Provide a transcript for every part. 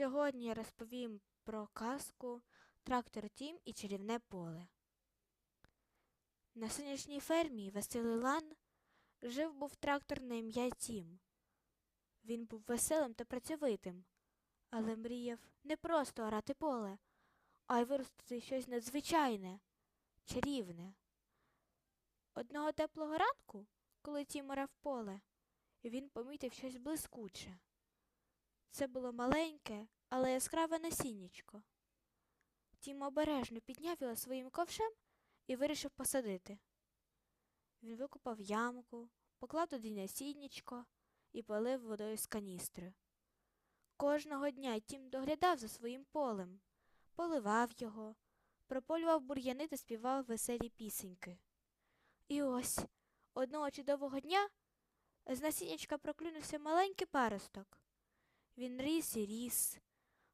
Сьогодні я розповім про казку Трактор Тім і чарівне поле. На сонячній фермі Василий Лан жив був трактор на ім'я Тім. Він був веселим та працьовитим, але мріяв не просто орати поле, а й виростити щось надзвичайне, чарівне. Одного теплого ранку, коли Тім орав поле, він помітив щось блискуче. Це було маленьке, але яскраве насіннячко. Тім обережно підняв його своїм ковшем і вирішив посадити. Він викопав ямку, поклав туди насіннячко і полив водою з каністри. Кожного дня Тім доглядав за своїм полем, поливав його, прополював бур'яни та співав веселі пісеньки. І ось одного чудового дня з насіннячка проклюнувся маленький паросток. Він ріс і ріс,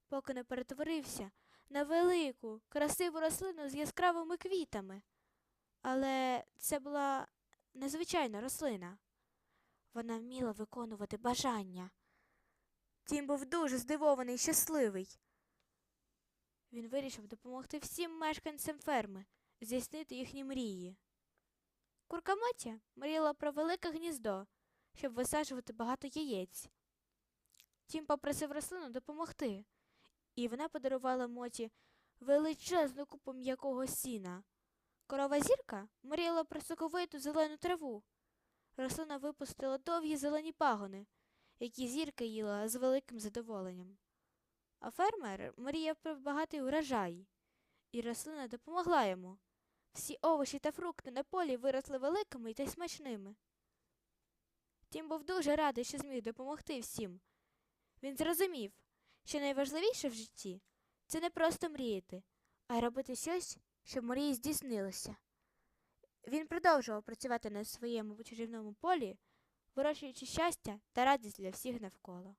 поки не перетворився на велику, красиву рослину з яскравими квітами. Але це була незвичайна рослина. Вона вміла виконувати бажання. Тім був дуже здивований і щасливий. Він вирішив допомогти всім мешканцям ферми здійснити їхні мрії. Куркамотя мріяла про велике гніздо, щоб висаджувати багато яєць. Тім попросив рослину допомогти, і вона подарувала моті величезну купу м'якого сіна. Корова зірка мріяла про соковиту зелену траву. Рослина випустила довгі зелені пагони, які зірка їла з великим задоволенням. А фермер мріяв про багатий урожай, і рослина допомогла йому. Всі овочі та фрукти на полі виросли великими та смачними. Тім був дуже радий, що зміг допомогти всім. Він зрозумів, що найважливіше в житті це не просто мріяти, а робити щось, щоб мрії здійснилося. Він продовжував працювати на своєму чарівному полі, вирощуючи щастя та радість для всіх навколо.